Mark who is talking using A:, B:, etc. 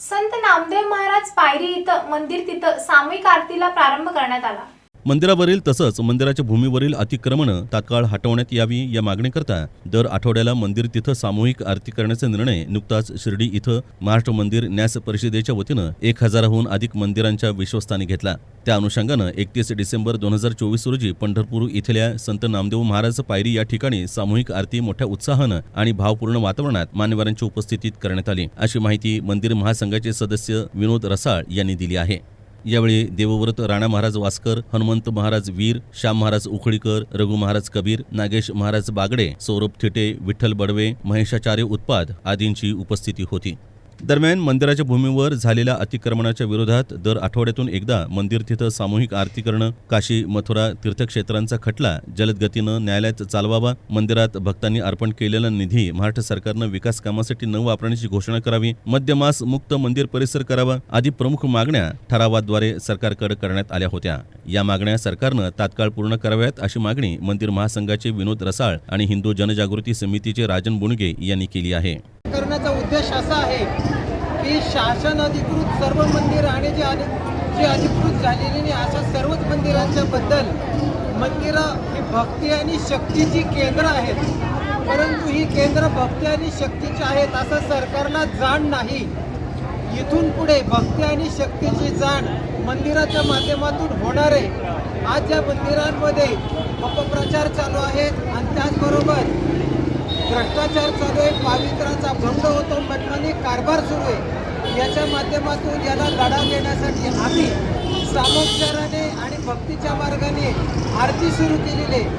A: संत नामदेव महाराज पायरी इथं मंदिर तिथं सामूहिक आरतीला प्रारंभ करण्यात आला.
B: मंदिरावरील तसंच मंदिराच्या भूमीवरील अतिक्रमणं तात्काळ हटवण्यात यावी या मागणीकरता दर आठवड्याला मंदिर तिथं सामूहिक आरती करण्याचा निर्णय नुकताच शिर्डी इथं महाराष्ट्र मंदिर न्यास परिषदेच्या वतीनं एक हजाराहून अधिक मंदिरांच्या विश्वस्तांनी घेतला. त्या अनुषंगानं एकतीस डिसेंबर दोन हजार चोवीस रोजी पंढरपूर इथल्या संत नामदेव महाराज पायरी या ठिकाणी सामूहिक आरती मोठ्या उत्साहानं आणि भावपूर्ण वातावरणात मान्यवरांच्या उपस्थितीत करण्यात आली. अशी माहिती मंदिर महासंघाचे सदस्य विनोद रसाळ यांनी दिली आहे. यावेळी देवव्रत राणा महाराज वास्कर हनुमंत महाराज वीर श्याम महाराज उखळीकर रघु महाराज कबीर नागेश महाराज बागडे सौरभ थिटे विठ्ठल बडवे महेशाचार्य उत्पाद आदींची उपस्थिती होती. दरम्यान मंदिराच्या भूमीवर झालेल्या अतिक्रमणाच्या विरोधात दर आठवड्यातून एकदा मंदिर तिथं सामूहिक आरती करणं काशी मथुरा तीर्थक्षेत्रांचा खटला जलद गतीनं न्यायालयात चालवावा मंदिरात भक्तांनी अर्पण केलेला निधी महाराष्ट्र सरकारनं विकास कामासाठी न वापरण्याची घोषणा करावी मध्यमास मुक्त मंदिर परिसर करावा आदी प्रमुख मागण्या ठरावाद्वारे सरकारकडे करण्यात आल्या होत्या. या मागण्या सरकारनं तात्काळ पूर्ण कराव्यात अशी मागणी मंदिर महासंघाचे विनोद रसाळ आणि हिंदू जनजागृती समितीचे राजन बुणगे यांनी केली आहे.
C: करण्याचा उद्देश असा आहे ही शासन अधिकृत सर्व मंदिर आणि जे अधि जे अधिकृत झालेली नाही अशा सर्वच मंदिरांच्या बद्दल मंदिरं ही भक्ती आणि शक्तीची केंद्र आहेत. परंतु ही केंद्र भक्ती आणि शक्तीची आहेत असं सरकारला जाण नाही. इथून पुढे भक्ती आणि शक्तीची जाण मंदिराच्या माध्यमातून होणार आहे. आज या मंदिरांमध्ये अपप्रचार चालू आहेत आणि त्याचबरोबर भ्रष्टाचार चालू आहे पावित्राचा भंग होतो मनमानी कारभार सुरू आहे. याच्या माध्यमातून याला लढा देण्यासाठी आम्ही सामोपचाराने आणि भक्तीच्या मार्गाने आरती सुरू केलेली आहे.